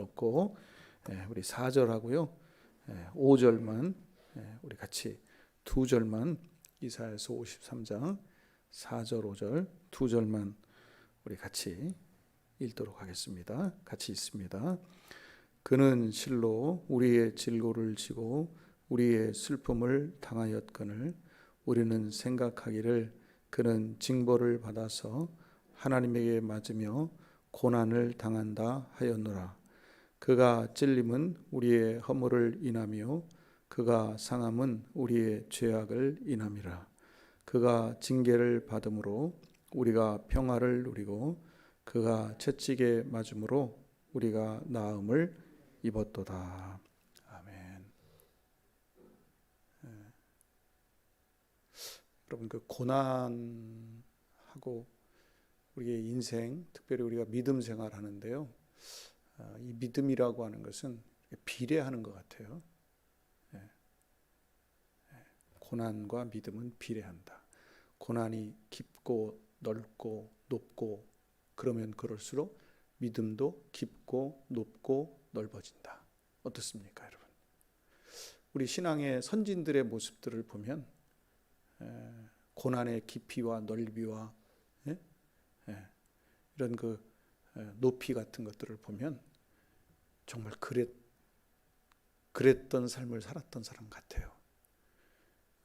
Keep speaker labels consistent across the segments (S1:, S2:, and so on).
S1: 없고 예, 우리 4절하고요. 예, 5절만 예, 우리 같이 두 절만 이사야서 53장 4절 5절 두 절만 우리 같이 읽도록 하겠습니다. 같이 있습니다. 그는 실로 우리의 질고를 지고 우리의 슬픔을 당하였거늘 우리는 생각하기를 그는 징벌을 받아서 하나님에게 맞으며 고난을 당한다 하였노라. 그가 찔림은 우리의 허물을 인하며 그가 상함은 우리의 죄악을 인함이라. 그가 징계를 받음으로 우리가 평화를 누리고 그가 채찍에 맞음으로 우리가 나음을 입었도다. 아멘. 예. 여러분 그 고난하고 우리의 인생, 특별히 우리가 믿음 생활하는데요. 아, 이 믿음이라고 하는 것은 비례하는 것 같아요. 예. 예. 고난과 믿음은 비례한다. 고난이 깊고 넓고 높고 그러면 그럴수록 믿음도 깊고 높고 넓어진다. 어떻습니까, 여러분? 우리 신앙의 선진들의 모습들을 보면 고난의 깊이와 넓이와 예? 예. 이런 그 높이 같은 것들을 보면 정말 그랬 그랬던 삶을 살았던 사람 같아요.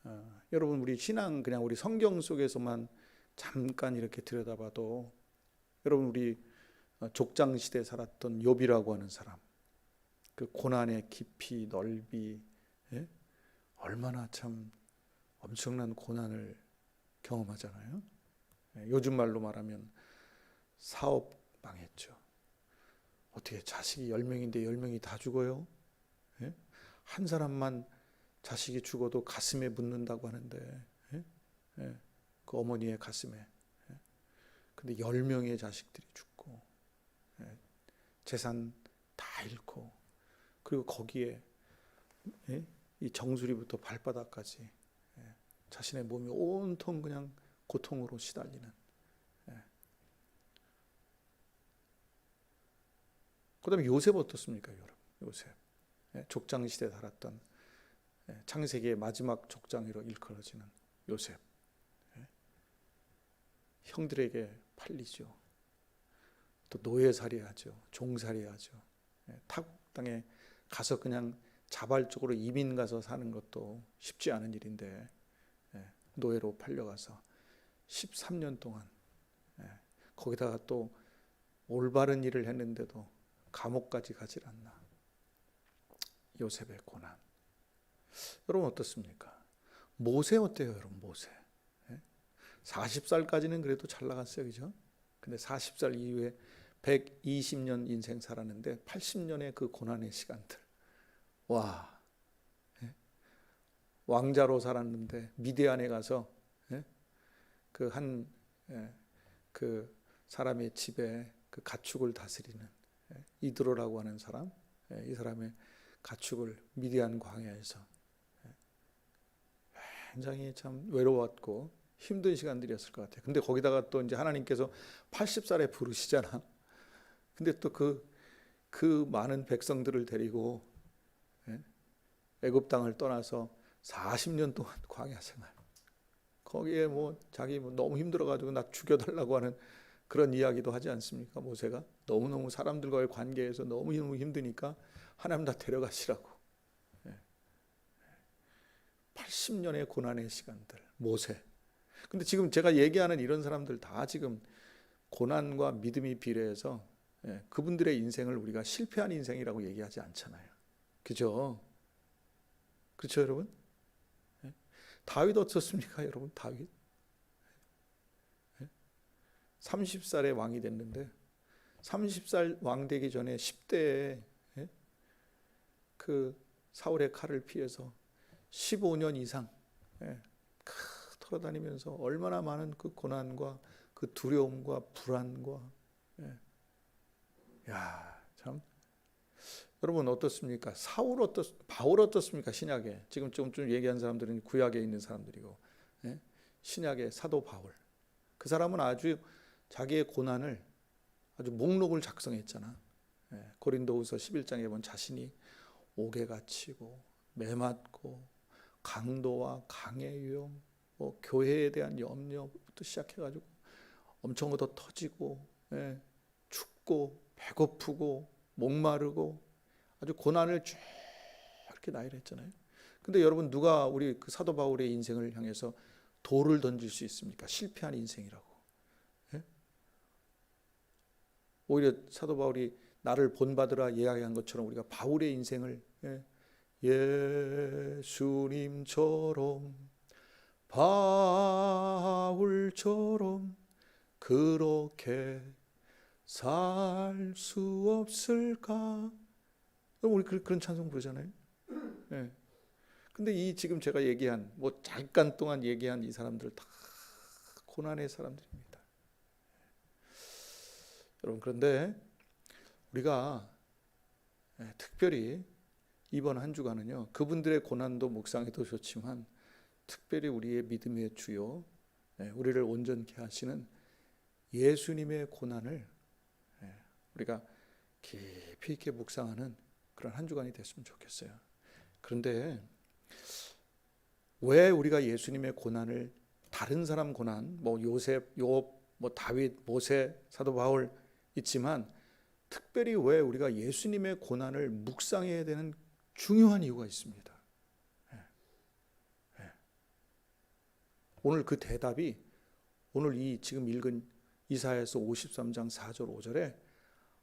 S1: 어, 여러분 우리 신앙 그냥 우리 성경 속에서만 잠깐 이렇게 들여다봐도 여러분 우리 족장 시대 살았던 욥이라고 하는 사람 그 고난의 깊이 넓이 예? 얼마나 참 엄청난 고난을 경험하잖아요. 예, 요즘 말로 말하면 사업 망했죠. 어떻게 자식이 10명인데 10명이 다 죽어요? 예? 한 사람만 자식이 죽어도 가슴에 묻는다고 하는데 예? 예. 그 어머니의 가슴에 예? 근데 10명의 자식들이 죽고 예? 재산 다 잃고 그리고 거기에 예? 이 정수리부터 발바닥까지 예? 자신의 몸이 온통 그냥 고통으로 시달리는 그 다음에 요셉 어떻습니까, 여러분? 요셉 예? 족장 시대 살았던 예? 창세기의 마지막 족장으로 일컬어지는 요셉 예? 형들에게 팔리죠. 또 노예살이 하죠, 종살이 하죠. 예? 타국 땅에 가서 그냥 자발적으로 이민 가서 사는 것도 쉽지 않은 일인데 예, 노예로 팔려가서 13년 동안 예, 거기다가 또 올바른 일을 했는데도 감옥까지 가질 않나 요셉의 고난 여러분 어떻습니까? 모세 어때요 여러분 모세 40살까지는 그래도 잘 나갔어요 그죠? 근데 40살 이후에 120년 인생 살았는데 80년의 그 고난의 시간들 와 예? 왕자로 살았는데 미디안에 가서 예? 그 한그 예? 그 사람의 집에 그 가축을 다스리는 이드로라고 하는 사람 이 사람의 가축을 미디안 광야에서 굉장히 참 외로웠고 힘든 시간들이었을 것 같아요. 근데 거기다가 또 이제 하나님께서 80살에 부르시잖아. 근데 또 그, 그 많은 백성들을 데리고 애굽 땅을 떠나서 40년 동안 광야 생활. 거기에 뭐 자기 뭐 너무 힘들어 가지고 나 죽여 달라고 하는 그런 이야기도 하지 않습니까? 모세가 너무너무 사람들과의 관계에서 너무너무 힘드니까 하나님 다 데려가시라고. 80년의 고난의 시간들, 모세. 근데 지금 제가 얘기하는 이런 사람들 다 지금 고난과 믿음이 비례해서 그분들의 인생을 우리가 실패한 인생이라고 얘기하지 않잖아요. 그죠? 그렇죠, 여러분? 예? 다윗 어떻습니까, 여러분? 다윗? 30살에 예? 왕이 됐는데 30살 왕 되기 전에 10대에 예? 그 사울의 칼을 피해서 15년 이상 돌아다니면서 얼마나 많은 그 고난과 그 두려움과 불안과 야, 참 여러분 어떻습니까? 사울 어떻, 바울 어떻습니까? 신약에 지금 좀, 좀 얘기한 사람들은 구약에 있는 사람들이고 예? 신약의 사도 바울 그 사람은 아주 자기의 고난을 아주 목록을 작성했잖아. 예, 고린도후서 11장에 보면 자신이 옥에 갇히고 매맞고 강도와 강의 위험, 뭐 교회에 대한 염려부터 시작해가지고 엄청 얻어 터지고 예, 춥고 배고프고 목마르고 아주 고난을 쭉 이렇게 나열했잖아요. 근데 여러분 누가 우리 그 사도 바울의 인생을 향해서 돌을 던질 수 있습니까? 실패한 인생이라고. 예? 오히려 사도 바울이 나를 본받으라 이야기한 것처럼 우리가 바울의 인생을 예, 예수님처럼 바울처럼 그렇게 살 수 없을까? 우리 그- 그런 찬송 부르잖아요. 예. 근데 이 지금 제가 얘기한 뭐 잠깐 동안 얘기한 이 사람들 다 고난의 사람들입니다. 여러분 그런데 우리가 예, 특별히 이번 한 주간은요 그분들의 고난도 묵상해도 좋지만 특별히 우리의 믿음의 주요 예, 우리를 온전케 하시는 예수님의 고난을 예, 우리가 깊이 있게 묵상하는 그런 한 주간이 됐으면 좋겠어요. 그런데 왜 우리가 예수님의 고난을 다른 사람 고난, 뭐 요셉, 욥, 뭐 다윗, 모세, 사도 바울 있지만 특별히 왜 우리가 예수님의 고난을 묵상해야 되는 중요한 이유가 있습니다. 예. 예. 오늘 그 대답이 오늘 이 지금 읽은 이사야서 53장 4절 5절에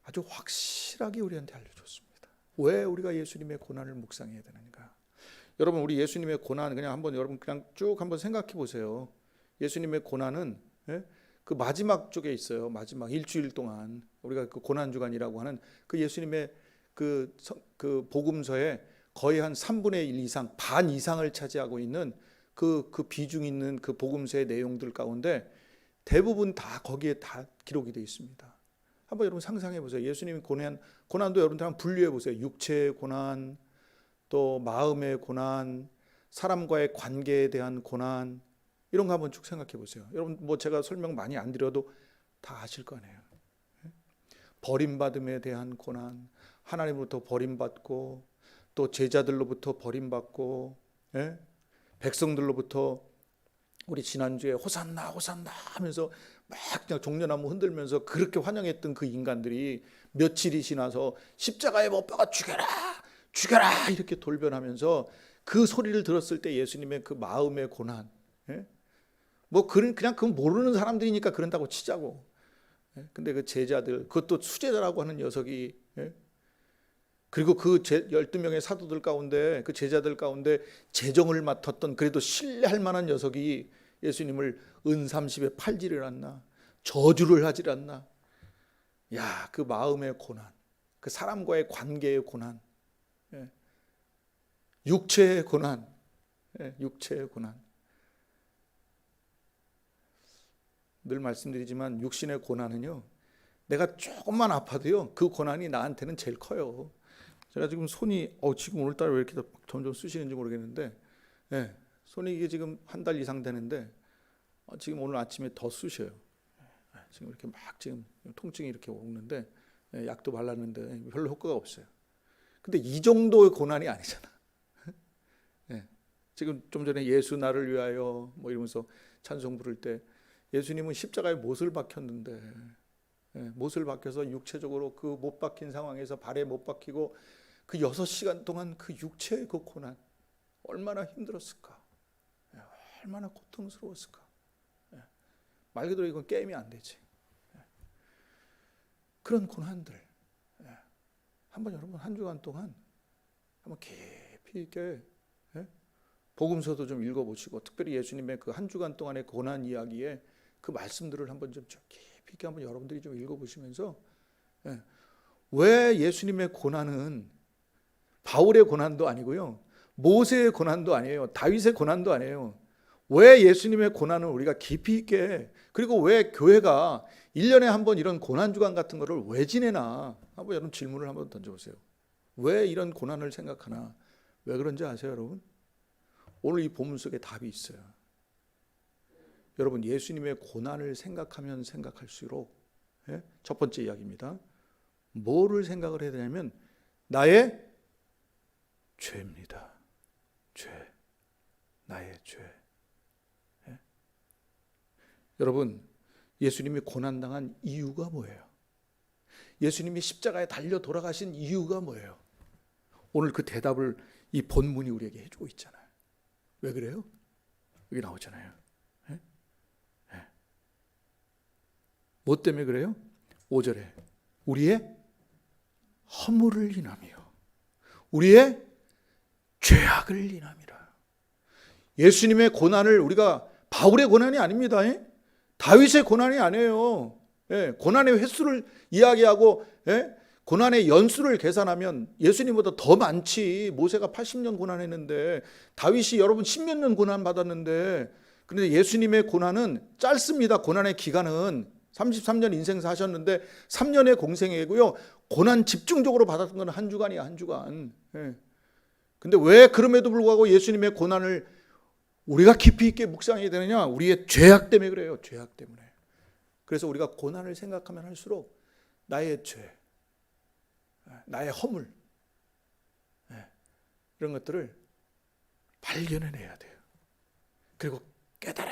S1: 아주 확실하게 우리한테 알려줬습니다. 왜 우리가 예수님의 고난을 묵상해야 되는가? 여러분 우리 예수님의 고난 그냥 한번 여러분 그냥 쭉 한번 생각해 보세요. 예수님의 고난은 예? 그 마지막 쪽에 있어요. 마지막 일주일 동안 우리가 그 고난 주간이라고 하는 그 예수님의 그, 성- 그 복음서에 거의 한 3분의 1 이상 반 이상을 차지하고 있는 그, 그 비중 있는 그 복음서의 내용들 가운데 대부분 다 거기에 다 기록이 되어 있습니다. 한번 여러분 상상해 보세요. 예수님이 고난 고난도 여러분들 한번 분류해 보세요. 육체의 고난, 또 마음의 고난, 사람과의 관계에 대한 고난 이런 거 한번 쭉 생각해 보세요. 여러분 뭐 제가 설명 많이 안 드려도 다 아실 거 아니에요. 버림받음에 대한 고난, 하나님으로부터 버림받고 또 제자들로부터 버림받고 예? 백성들로부터 우리 지난주에 호산나 호산나 하면서 막 그냥 종려나무 흔들면서 그렇게 환영했던 그 인간들이 며칠이 지나서 십자가에 못 박아 죽여라 죽여라 이렇게 돌변하면서 그 소리를 들었을 때 예수님의 그 마음의 고난 예? 뭐 그런 그냥 그 모르는 사람들이니까 그런다고 치자고 예? 근데 그 제자들 그것도 수제자라고 하는 녀석이 예? 그리고 그 제- 12명의 사도들 가운데 그 제자들 가운데 재정을 맡았던 그래도 신뢰할 만한 녀석이 예수님을 은삼십에 팔지를 않나 저주를 하질 않나 야 그 마음의 고난 그 사람과의 관계의 고난 예. 육체의 고난 예, 육체의 고난 늘 말씀드리지만 육신의 고난은요 내가 조금만 아파도요 그 고난이 나한테는 제일 커요 제가 지금 손이 어 지금 오늘따라 왜 이렇게 점점 쑤시는지 모르겠는데 예, 손이 이게 지금 한 달 이상 되는데 어, 지금 오늘 아침에 더 쑤셔요. 예, 지금 이렇게 막 지금 통증이 이렇게 오는데 예, 약도 발랐는데 별로 효과가 없어요. 근데 이 정도의 고난이 아니잖아. 예, 지금 좀 전에 예수 나를 위하여 뭐 이러면서 찬송 부를 때 예수님은 십자가에 못을 박혔는데 예, 못을 박혀서 육체적으로 그 못 박힌 상황에서 발에 못 박히고 그 여섯 시간 동안 그 육체의 그 고난 얼마나 힘들었을까? 예, 얼마나 고통스러웠을까? 예, 말 그대로 이건 게임이 안 되지. 예, 그런 고난들 예, 한번 여러분 한 주간 동안 한번 깊이 있게 예, 복음서도 좀 읽어보시고 특별히 예수님의 그 한 주간 동안의 고난 이야기에 그 말씀들을 한번 좀 깊이 있게 한번 여러분들이 좀 읽어보시면서 예, 왜 예수님의 고난은 바울의 고난도 아니고요. 모세의 고난도 아니에요. 다윗의 고난도 아니에요. 왜 예수님의 고난을 우리가 깊이 있게 그리고 왜 교회가 1년에 한 번 이런 고난 주간 같은 거를 왜 지내나? 한번 여러분 질문을 한번 던져 보세요. 왜 이런 고난을 생각하나? 왜 그런지 아세요, 여러분? 오늘 이 본문 속에 답이 있어요. 여러분 예수님의 고난을 생각하면 생각할수록 예? 첫 번째 이야기입니다. 뭐를 생각을 해야 되냐면 나의 죄입니다. 죄. 나의 죄. 예? 여러분, 예수님이 고난당한 이유가 뭐예요? 예수님이 십자가에 달려 돌아가신 이유가 뭐예요? 오늘 그 대답을 이 본문이 우리에게 해주고 있잖아요. 왜 그래요? 여기 나오잖아요. 예? 예. 뭐 때문에 그래요? 5절에 우리의 허물을 인하며 우리의 죄악을 인함이라. 예수님의 고난을 우리가 바울의 고난이 아닙니다. 예? 다윗의 고난이 아니에요. 예, 고난의 횟수를 이야기하고 예? 고난의 연수를 계산하면 예수님보다 더 많지. 모세가 80년 고난했는데 다윗이 여러분 10몇 년 고난 받았는데 그런데 예수님의 고난은 짧습니다. 고난의 기간은 33년 인생 사셨는데 3년의 공생이고요. 고난 집중적으로 받았던 건 한 주간이야, 한 주간. 예. 근데 왜 그럼에도 불구하고 예수님의 고난을 우리가 깊이 있게 묵상해야 되느냐? 우리의 죄악 때문에 그래요. 죄악 때문에. 그래서 우리가 고난을 생각하면 할수록 나의 죄, 나의 허물, 예, 이런 것들을 발견해내야 돼요. 그리고 깨달아야 돼요.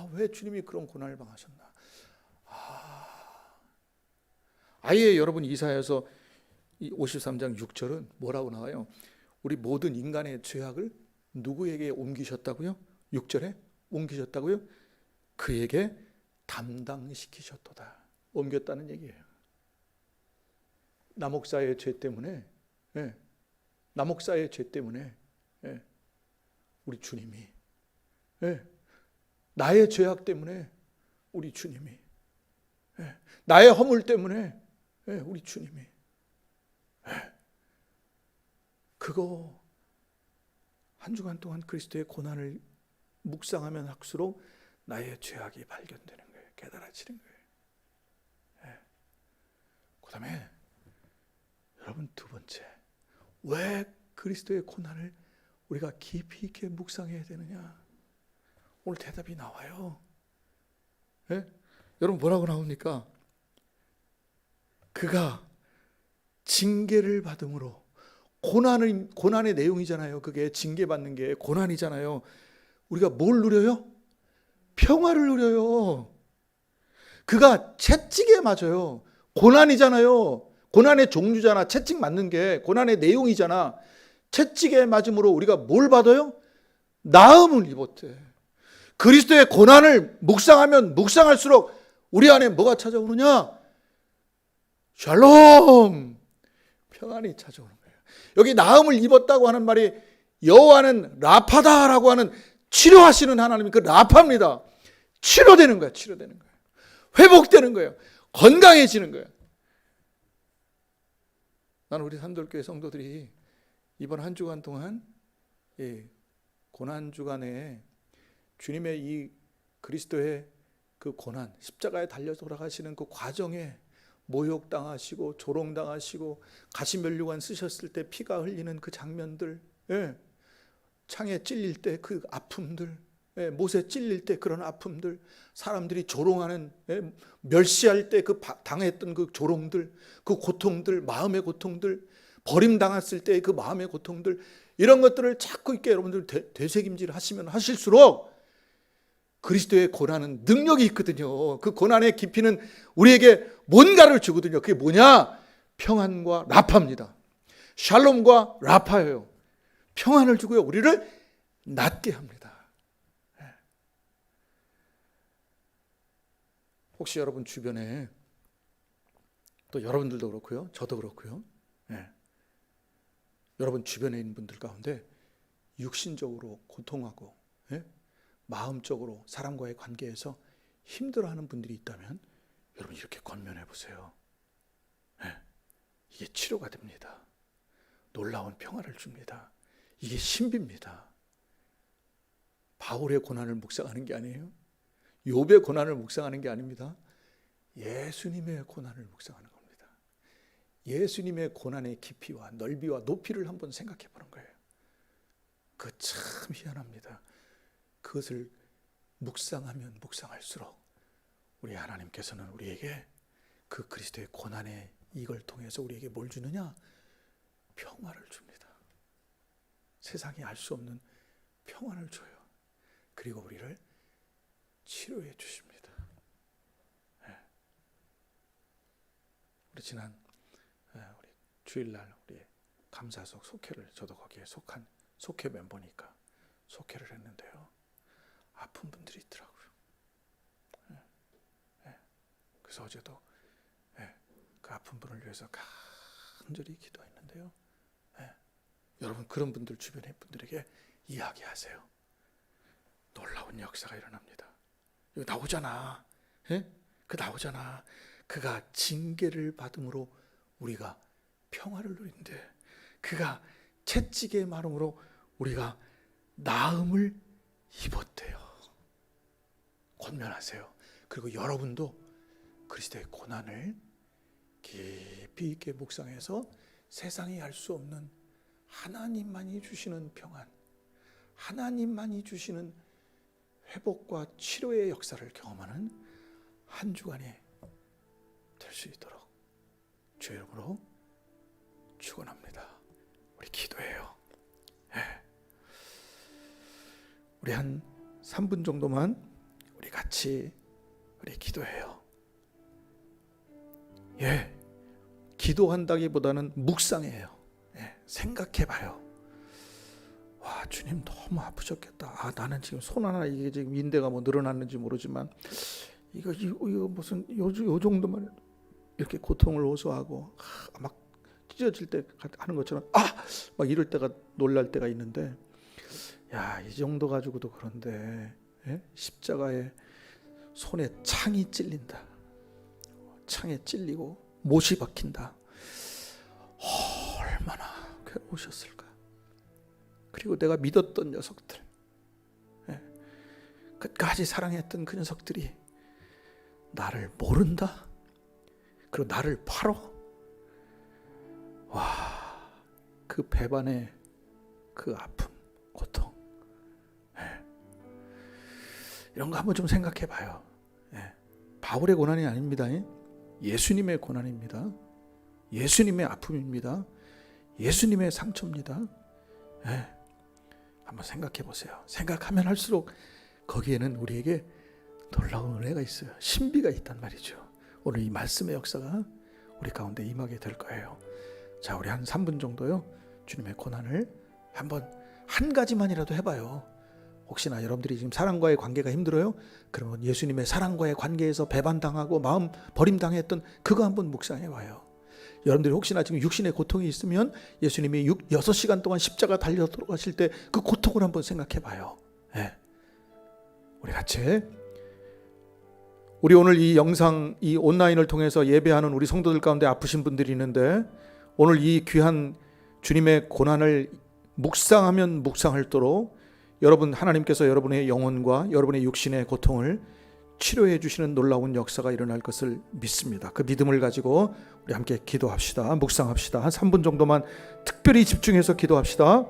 S1: 아, 왜 주님이 그런 고난을 당하셨나? 아, 아예 여러분 이사야서 53장 6절은 뭐라고 나와요? 우리 모든 인간의 죄악을 누구에게 옮기셨다고요? 6절에 옮기셨다고요? 그에게 담당시키셨도다. 옮겼다는 얘기예요. 남옥사의 죄 때문에, 예, 남옥사의 죄 때문에, 예, 우리 주님이, 예, 나의 죄악 때문에 우리 주님이, 예, 나의 허물 때문에 예, 우리 주님이, 예, 그거 한 주간 동안 그리스도의 고난을 묵상하면 할수록 나의 죄악이 발견되는 거예요. 깨달아지는 거예요. 예. 그 다음에 여러분 두 번째 왜 그리스도의 고난을 우리가 깊이 있게 묵상해야 되느냐? 오늘 대답이 나와요. 예? 여러분 뭐라고 나옵니까? 그가 징계를 받음으로 고난은 고난의 내용이잖아요. 그게 징계 받는 게 고난이잖아요. 우리가 뭘 누려요? 평화를 누려요. 그가 채찍에 맞아요. 고난이잖아요. 고난의 종류잖아. 채찍 맞는 게 고난의 내용이잖아. 채찍에 맞음으로 우리가 뭘 받아요? 나음을 입었대. 그리스도의 고난을 묵상하면 묵상할수록 우리 안에 뭐가 찾아오느냐? 샬롬! 평안이 찾아오는 거예요. 여기 나음을 입었다고 하는 말이 여호와는 라파다라고 하는 치료하시는 하나님이 그 라파입니다. 치료되는 거야, 치료되는 거야. 회복되는 거예요. 건강해지는 거예요. 나는 우리 산돌교회 성도들이 이번 한 주간 동안 예, 고난 주간에 주님의 이 그리스도의 그 고난, 십자가에 달려 돌아가시는 그 과정에 모욕당하시고 조롱당하시고 가시면류관 쓰셨을 때 피가 흘리는 그 장면들, 예, 창에 찔릴 때 그 아픔들, 예, 못에 찔릴 때 그런 아픔들, 사람들이 조롱하는 예, 멸시할 때 그 당했던 그 조롱들, 그 고통들, 마음의 고통들, 버림당했을 때그 마음의 고통들 이런 것들을 자꾸 있게 여러분들 되, 되새김질 하시면 하실수록 그리스도의 고난은 능력이 있거든요. 그 고난의 깊이는 우리에게 뭔가를 주거든요. 그게 뭐냐? 평안과 라파입니다. 샬롬과 라파예요. 평안을 주고요. 우리를 낫게 합니다. 예. 혹시 여러분 주변에 또 여러분들도 그렇고요. 저도 그렇고요. 예. 여러분 주변에 있는 분들 가운데 육신적으로 고통하고 예? 마음적으로 사람과의 관계에서 힘들어하는 분들이 있다면 여러분 이렇게 권면해 보세요. 네. 이게 치료가 됩니다. 놀라운 평화를 줍니다. 이게 신비입니다. 바울의 고난을 묵상하는 게 아니에요. 욥의 고난을 묵상하는 게 아닙니다. 예수님의 고난을 묵상하는 겁니다. 예수님의 고난의 깊이와 넓이와 높이를 한번 생각해 보는 거예요. 그 참 희한합니다. 그것을 묵상하면 묵상할수록 우리 하나님께서는 우리에게 그 그리스도의 고난의 이걸 통해서 우리에게 뭘 주느냐? 평화를 줍니다. 세상이 알 수 없는 평안을 줘요. 그리고 우리를 치료해 주십니다. 예. 우리 지난 예, 우리 주일날 우리 감사석 속회를 저도 거기에 속한 속회 멤버니까 속회를 했는데요. 아픈 분들이 있더라고요. 예. 예. 그래서 어제도 예, 그 아픈 분을 위해서 간절히 기도했는데요. 예. 여러분 그런 분들 주변의 분들에게 이야기하세요. 놀라운 역사가 일어납니다. 이거 나오잖아. 예? 그 나오잖아. 그가 징계를 받음으로 우리가 평화를 누린대. 그가 채찍의 마름으로 우리가 나음을 입었대요. 권면하세요. 그리고 여러분도 그리스도의 고난을 깊이 있게 묵상해서 세상이 알수 없는 하나님만이 주시는 평안, 하나님만이 주시는 회복과 치료의 역사를 경험하는 한 주간이 될 수 있도록 주의 이름으로 축원합니다. 우리 기도해요. 예. 우리 한 3분 정도만 우리 같이 우리 기도해요. 예. 기도한다기보다는 묵상해요. 예. 생각해 봐요. 와, 주님 너무 아프셨겠다. 아, 나는 지금 손 하나 이게 지금 인대가 뭐 늘어났는지 모르지만 이거 이거, 이거 무슨 요, 요 정도만 이렇게 고통을 호소하고 아, 막 찢어질 때 하는 것처럼 아, 막 이럴 때가 놀랄 때가 있는데 야, 이 정도 가지고도 그런데 예? 십자가에 손에 창이 찔린다. 창에 찔리고 못이 박힌다. 얼마나 괴로우셨을까. 그리고 내가 믿었던 녀석들, 예, 끝까지 사랑했던 그 녀석들이 나를 모른다. 그리고 나를 팔어. 와, 그 배반의 그 아픔, 고통. 예. 이런 거 한번 좀 생각해 봐요. 예. 바울의 고난이 아닙니다. 예수님의 고난입니다. 예수님의 아픔입니다. 예수님의 상처입니다. 예. 한번 생각해 보세요. 생각하면 할수록 거기에는 우리에게 놀라운 은혜가 있어요. 신비가 있단 말이죠. 오늘 이 말씀의 역사가 우리 가운데 임하게 될 거예요. 자, 우리 한 3분 정도요. 주님의 고난을 한번 한 가지만이라도 해봐요. 혹시나 여러분들이 지금 사랑과의 관계가 힘들어요? 그러면 예수님의 사랑과의 관계에서 배반당하고 마음 버림당했던 그거 한번 묵상해 봐요. 여러분들이 혹시나 지금 육신의 고통이 있으면 예수님이 6, 6시간 동안 십자가 달려 돌아가실 때 그 고통을 한번 생각해 봐요. 예. 우리 같이 우리 오늘 이 영상 이 온라인을 통해서 예배하는 우리 성도들 가운데 아프신 분들이 있는데 오늘 이 귀한 주님의 고난을 묵상하면 묵상할도록 여러분 하나님께서 여러분의 영혼과 여러분의 육신의 고통을 치료해 주시는 놀라운 역사가 일어날 것을 믿습니다. 그 믿음을 가지고 우리 함께 기도합시다. 묵상합시다. 한 3분 정도만 특별히 집중해서 기도합시다.